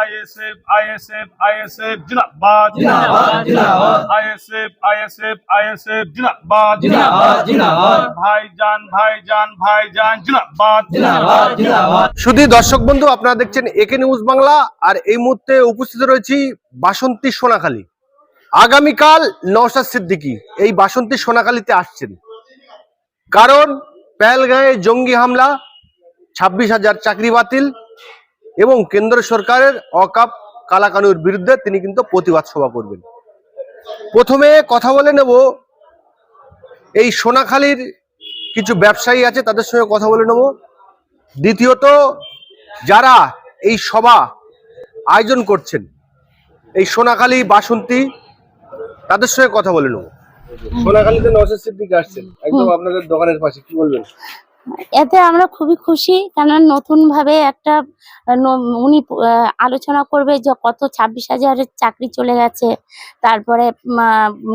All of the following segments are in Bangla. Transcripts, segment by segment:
আইএসএফ আইএসএফ আইএসএফ জিন্দাবাদ। জিন্দাবাদ, জিন্দাবাদ। আইএসএফ আইএসএফ আইএসএফ জিন্দাবাদ। জিন্দাবাদ, জিন্দাবাদ। ভাইজান ভাইজান ভাইজান জিন্দাবাদ। জিন্দাবাদ জিন্দাবাদ। শুধু দর্শক বন্ধু আপনারা দেখছেন একে নিউজ বাংলা আর এই মুহূর্তে উপস্থিত রয়েছি বাসন্তী সোনাখালী। আগামীকাল নওশাদ সিদ্দিকী এই বাসন্তী সোনাখালীতে আসছেন। কারণ পেহেলগাঁয়ে জঙ্গি হামলা ছাব্বিশ হাজার চাকরি বাতিল এবং কেন্দ্র সরকারের অকাপ কালাকানুর বিরুদ্ধে তিনি কিন্তু প্রতিবাদ সভা করবেন। প্রথমে কথা বলে নেব, এই সোনাখালীর কিছু ব্যবসায়ী আছে, তাদের সঙ্গে কথা বলে নেব। দ্বিতীয়ত, যারা এই সভা আয়োজন করছেন, এই সোনাখালী বাসন্তী, তাদের সঙ্গে কথা বলে নেব। সোনাখালীতে নওশাদ সিদ্দিক আসছেন, একদম আপনাদের দোকানের পাশে, কি বলবেন? এতে আমরা খুবই খুশি কেননা নতুন ভাবে একটা উনি আলোচনা করবে যে কত ছাব্বিশ হাজারের চাকরি চলে গেছে। তারপরে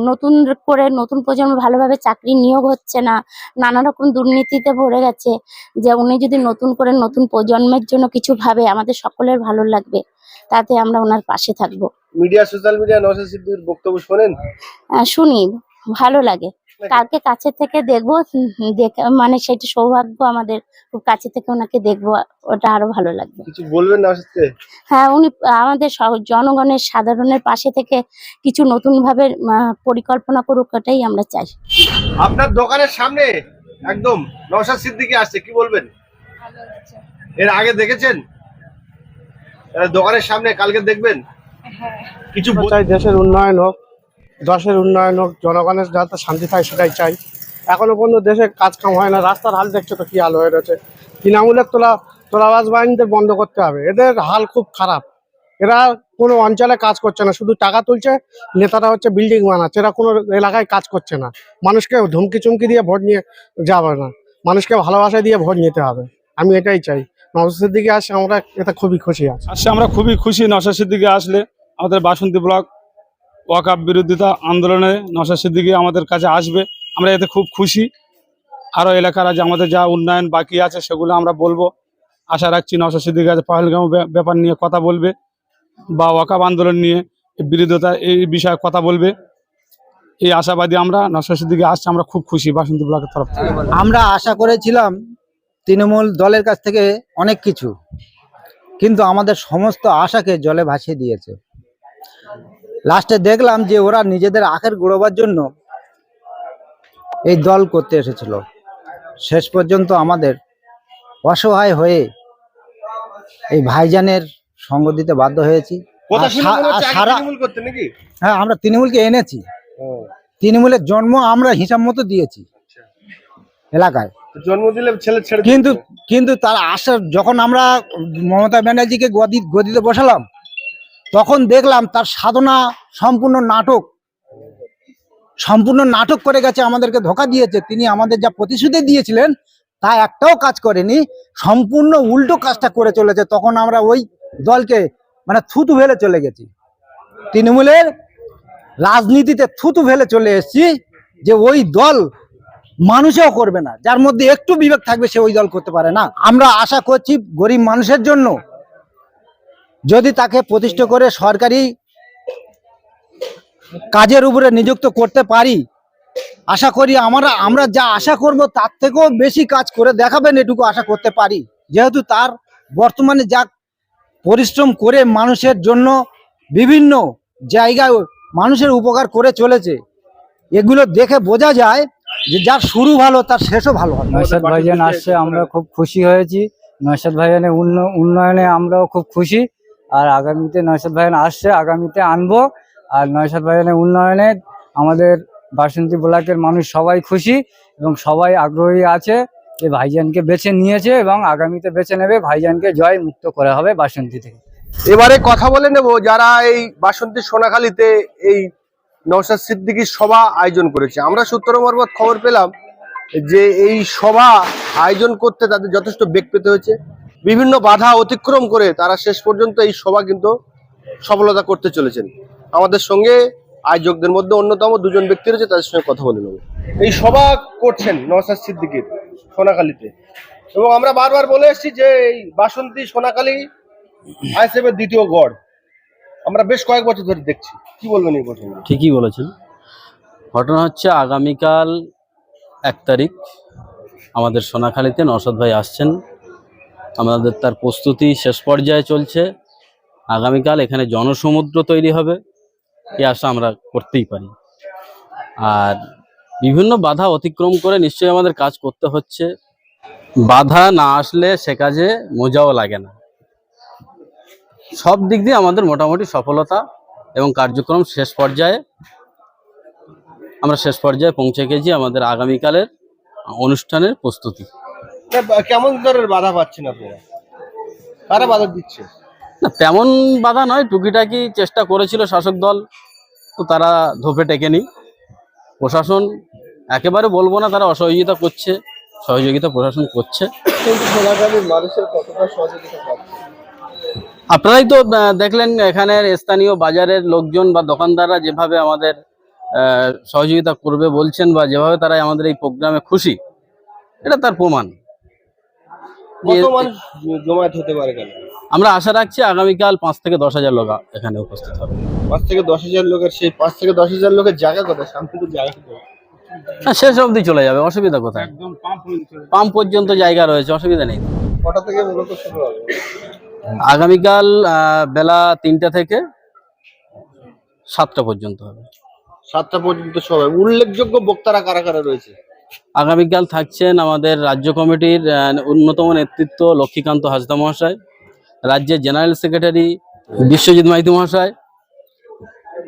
নতুন করে নতুন প্রজন্ম ভালোভাবে চাকরি নিয়োগ হচ্ছে না নানা রকম দুর্নীতিতে ভরে গেছে যে উনি যদি নতুন করে নতুন প্রজন্মের জন্য কিছু ভাবে আমাদের সকলের ভালো লাগবে। তাতে আমরা ওনার পাশে থাকব। মিডিয়া সোশ্যাল মিডিয়া নওশাদ সিদ্দিকের বক্তব্য শোনেন? শুনি ভালো লাগে। কালকে কাছে থেকে দেখব মানে সেটা সৌভাগ্য আমাদের খুব কাছে থেকে ওনাকে দেখব ওটা আরও ভালো লাগবে। কিছু বলবেন হ্যাঁ উনি আমাদের জনগণের সাধারণের পাশে থেকে কিছু নতুন ভাবে পরিকল্পনা করুক ওটাই আমরা চাই। আপনার দোকানের সামনে একদম নওশাদ সিদ্দিকী আসছে কি বলবেন? এর আগে দেখেছেন? দোকানের সামনে কালকে দেখবেন? কিছু চাই দেশের উন্নয়ন হোক। দেশের উন্নয়ন হোক, জনগণের যাতে শান্তি থাকে সেটাই চাই। এখনও পর্যন্ত দেশে কাজ কাম হয় না, রাস্তার হাল দেখছ তো কি হাল হয়ে রয়েছে। তৃণমূলের তোলা, তোলাবাজ বাহিনীদের বন্ধ করতে হবে, এদের হাল খুব খারাপ। এরা কোনো অঞ্চলে কাজ করছে না, শুধু টাকা তুলছে, নেতারা হচ্ছে বিল্ডিং বানাচ্ছে, এরা কোনো এলাকায় কাজ করছে না। মানুষকে ধমকি চুমকি দিয়ে ভোট নিয়ে যাবে না, মানুষকে ভালোবাসা দিয়ে ভোট নিতে হবে, আমি এটাই চাই। নবসের দিকে আসে আমরা এটা খুবই খুশি আছি। আসলে আমরা খুবই খুশি নশা সিদ্দিকি আসলে, আমাদের বাসন্তী ব্লক ওয়াকাপ বিরোধিতা আন্দোলনে নশা সিদ্দিকি আমাদের কাছে আসবে। আমরা এতে খুব খুশি। আরও এলাকার আছে আমাদের যা উন্নয়ন বাকি আছে সেগুলো আমরা বলব। আশা রাখছি নশা সিদ্দিকি আছে পাহেলগাঁও ব্যাপ- ব্যাপার নিয়ে কথা বলবে বা ওয়াকাপ আন্দোলন নিয়ে বিরোধিতা এই বিষয়ে কথা বলবে। এই আশাবাদী আমরা নশা সিদ্দিকি আসছে, আমরা খুব খুশি বাসন্তী ব্লকের তরফ থেকে। আমরা আশা করেছিলাম তৃণমূল দলের কাছ থেকে অনেক কিছু, কিন্তু আমাদের সমস্ত আশাকে জলে ভাসিয়ে দিয়েছে। লাস্টে দেখলাম যে ওরা নিজেদের আখের গুড়োবার জন্য এই দল করতে এসেছিল। শেষ পর্যন্ত আমাদের অসহায় হয়ে এই ভাইজানের সঙ্গ দিতে বাধ্য হয়েছি। হ্যাঁ আমরা তৃণমূলকে এনেছি। তৃণমূলের জন্ম আমরা হিসাব মতো দিয়েছি এলাকায়। জন্ম দিলে ছেলে ছেড়ে কিন্তু কিন্তু তার আসার যখন আমরা মমতা ব্যানার্জিকে গদি গদিতে বসালাম তখন দেখলাম তার সাধনা সম্পূর্ণ নাটক। সম্পূর্ণ নাটক করে গেছে, আমাদেরকে ধোকা দিয়েছে। তিনি আমাদের যা প্রতিশ্রুতি দিয়েছিলেন, তা একটাও কাজ করেনি। সম্পূর্ণ উল্টো কাজটা করে চলেছে। তখন আমরা ওই দলকে মানে থুতু ফেলে চলে গেছি। তৃণমূলের রাজনীতিতে থুতু ফেলে চলে এসেছি যে ওই দল মানুষেও করবে না। যার মধ্যে একটু বিবেক থাকবে, সে ওই দল করতে পারে না। আমরা আশা করছি গরিব মানুষের জন্য যদি তাকে প্রতিষ্ঠা করে সরকারি কাজের উপরে নিযুক্ত করতে পারি, আশা করি আমরা আমরা যা আশা করব তার থেকেও বেশি কাজ করে দেখাবেন এটুকু আশা করতে পারি। যেহেতু তার বর্তমানে যা পরিশ্রম করে মানুষের জন্য বিভিন্ন জায়গায় মানুষের উপকার করে চলেছে, এগুলো দেখে বোঝা যায় যে যার শুরু ভালো, তার শেষও ভালো হবে। নয়শাদ ভাইজান আসছে, আমরা খুব খুশি হয়েছি। নয়শাদ ভাইজানের উন্ন- উন্নয়নে আমরাও খুব খুশি। আর আগামীতে নয়শাদ ভাইজান আসছে, আগামীতে আনব। আর নয়শাদ ভাইজানের উন্নয়নে আমাদের বাসন্তী ব্লকের মানুষ সবাই খুশি এবং সবাই আগ্রহী আছে যে ভাইজানকে বেছে নিয়েছে এবং আগামীতে বেছে নেবে, ভাইজানকে জয় মুক্ত করা হবে বাসন্তী থেকে। এবারে কথা বলে নেব, যারা এই বাসন্তী সোনাখালীতে এই নওশাদ সিদ্দিকীর সভা আয়োজন করেছে। আমরা সূত্র মারফত খবর পেলাম যে এই সভা আয়োজন করতে তাদের যথেষ্ট বেগ পেতে হয়েছে। বিভিন্ন বাধা অতিক্রম করে তারা শেষ পর্যন্ত এই সভা কিন্তু সফলতা করতে চলেছেন। আমাদের সঙ্গে আয়োজকদের মধ্যে অন্যতম দুজন ব্যক্তি রয়েছে, তাদের সঙ্গে কথা বলে নেব। এই সভা করছেন নওশাদ সিদ্দিকির সোনাখালীতে। এবং আমরা বারবার বলে এসেছি যে এই বাসন্তী সোনাকালী আইএসএফ এর দ্বিতীয় গড়। আমরা বেশ কয়েক বছর ধরে দেখছি। কি বলবেন এই ঘটনা? ঠিকই বলেছেন। ঘটনা হচ্ছে আগামীকাল এক তারিখ আমাদের সোনাখালীতে নরসদ ভাই আসছেন। আমাদের তার প্রস্তুতি শেষ পর্যায়ে চলছে। আগামীকাল এখানে জনসমুদ্র তৈরি হবে। এই আশা আমরা করতেই পারি। আর বিভিন্ন বাধা অতিক্রম করে নিশ্চয়ই আমাদের কাজ করতে হচ্ছে। বাধা না আসলে সে কাজে মজাও লাগে না। সব দিক দিয়ে আমাদের মোটামুটি সফলতা এবং কার্যক্রম শেষ পর্যায়ে। আমরা শেষ পর্যায়ে পৌঁছে গেছি আমাদের আগামীকালের অনুষ্ঠানের প্রস্তুতি। কেমন ধরনের বাধা পাচ্ছেন আপনারা কারা বাধা দিচ্ছে? না তেমন বাধা নয় টুকিটাকি চেষ্টা করেছিল শাসক দল তো তারা ধোপে টেকেনি। প্রশাসন একেবারে বলব না তারা অসহযোগিতা করছে সহযোগিতা প্রশাসন করছে। আপনারাই তো দেখলেন এখানের স্থানীয় বাজারের লোকজন বা দোকানদাররা যেভাবে আমাদের সহযোগিতা করবে বলছেন বা যেভাবে তারা আমাদের এই প্রোগ্রামে খুশি এটা তার প্রমাণ। কত মানুষ জমায়েত হতে পারে কেন আমরা আশা রাখছি আগামীকাল পাঁচ থেকে দশ হাজার লোক এখানে উপস্থিত হবে। পাঁচ থেকে দশ হাজার লোকের সেই পাঁচ থেকে দশ হাজার লোকের জায়গা কোথায়? সামনে জায়গা। হ্যাঁ শেষ অবধি চলে যাবে অসুবিধা কোথায়? পাম্প পর্যন্ত জায়গা রয়েছে অসুবিধা নেই। কটা থেকে মূলত শুরু হবে? আগামীকাল বেলা তিনটা থেকে সাতটা পর্যন্ত হবে। সাতটা পর্যন্ত সবাই উল্লেখযোগ্য বক্তারা কারা কারা রয়েছে? আগামীকাল থাকছেন আমাদের রাজ্য কমিটির অন্যতম নেতৃত্ব লক্ষ্মীকান্ত হাসদা মহাশয় রাজ্যের জেনারেল সেক্রেটারি বিশ্বজিৎ মাইতি মহাশয়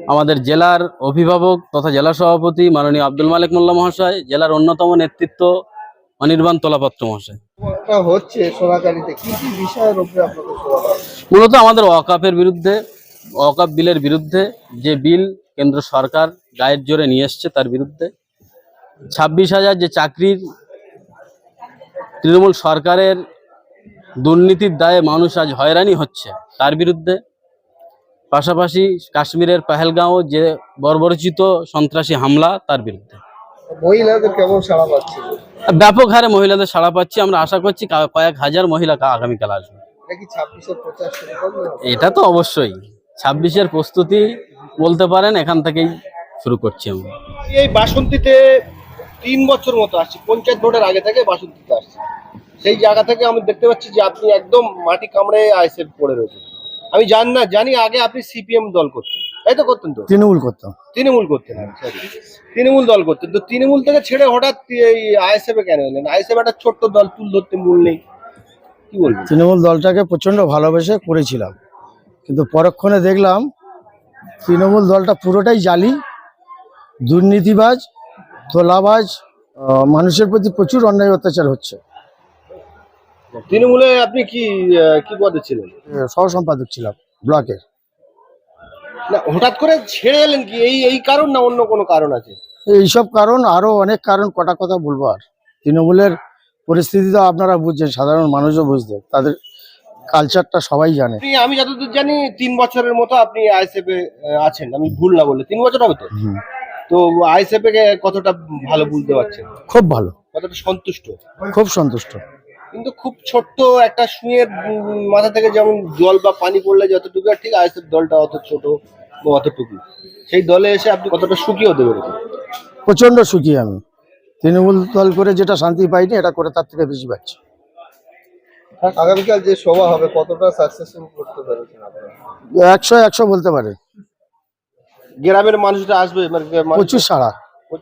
আমাদের জেলার অভিভাবক তথা জেলা সভাপতি মাননীয় আব্দুল মালিক মোল্লা মহাশয় জেলার অন্যতম নেতৃত্ব অনির্বাণ তোলাপত্র মহাশয়। হচ্ছে মূলত আমাদের অকাপের বিরুদ্ধে অকাপ বিলের বিরুদ্ধে যে বিল কেন্দ্র সরকার গায়ের জোরে নিয়ে এসছে তার বিরুদ্ধে ছাব্বিশ হাজার যে চাকরির তৃণমূল সরকারের দুর্নীতির দায়ে মানুষ আজ হয়রানি হচ্ছে তার বিরুদ্ধে। পাশাপাশি কাশ্মীরের পেহেলগাঁও যে বর্বরচিত সন্ত্রাসী হামলা তার বিরুদ্ধে। মহিলাদের কেমন সাড়া পাচ্ছে? ব্যাপক হারে মহিলাদের সাড়া পাচ্ছি। আমরা আশা করছি কয়েক হাজার মহিলা আগামীকাল আসবে। এটা তো অবশ্যই। ছাব্বিশের প্রস্তুতি বলতে পারেন এখান থেকেই শুরু করছি আমরা। এই বাসন্তীতে তিন বছর মতো আসছে পঞ্চায়েত ভোটের আগে থেকে বাসন্তীতে আসছে। সেই জায়গা থেকে আমি দেখতে পাচ্ছি যে আপনি একদম মাটি কামড়ে আইসেফ পড়ে রয়েছে আমি জানি না জানি আগে আপনি সিপিএম দল করতেন। তাই তো করতেন তো? তৃণমূল করতাম। তৃণমূল করতেন আচ্ছা। তৃণমূল দল করতেন। তো তৃণমূল থেকে ছেড়ে হঠাৎ এই আইএসএফ এ কেন এলেন? আইএসএফ একটা ছোট্ট দল তুল ধরতে মূল নেই। কি বলবেন? তৃণমূল দলটাকে প্রচণ্ড ভালোবেসে করেছিলাম। কিন্তু পরক্ষণে দেখলাম তৃণমূল দলটা পুরোটাই জালি দুর্নীতিবাজ তোলাবাজ আহ, মানুষের প্রতি প্রচুর অন্যায় অত্যাচার হচ্ছে। তৃণমূলে আপনি কি কি পদে ছিলেন? সহ সম্পাদক ছিলাম ব্লকের। না হঠাৎ করে ছেড়ে এলেন কি? এই এই কারণ না অন্য কোনো কারণ আছে? এইসব কারণ আরও অনেক কারণ কটা কথা বলব আর। তৃণমূলের পরিস্থিতি তো আপনারা বুঝছেন সাধারণ মানুষও বুঝতে তাদের কালচারটা সবাই জানে। আমি যতদূর জানি তিন বছরের মতো আপনি আহ, আছেন আমি ভুল না বললে। তিন বছর হবে তো? হুম। তো আইএসএফ কতটা ভালো বুঝতে পারছেন খুব ভালো। কতটা সন্তুষ্ট? খুব সন্তুষ্ট। কিন্তু খুব ছোট্ট একটা উম, মাথা থেকে যেমন জল বা পানি পড়লে যতটুকু আর ঠিক আইএসএফ দলটা অত ছোট বা অতটুকু। সেই দলে এসে আপনি কতটা সুখী হতে পেরেছেন? প্রচণ্ড সুখী আমি। তৃণমূল দল করে যেটা শান্তি পাইনি এটা করে তার থেকে বেশি পাচ্ছি। আগামীকাল যে সভা হবে কতটা সাকসেসফুল করতে পেরেছেন আপনারা? একশো একশো বলতে পারে। গ্রামের মানুষরা আসবে মানে প্রচুর সাড়া